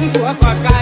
งหัป็นผัวกอดกา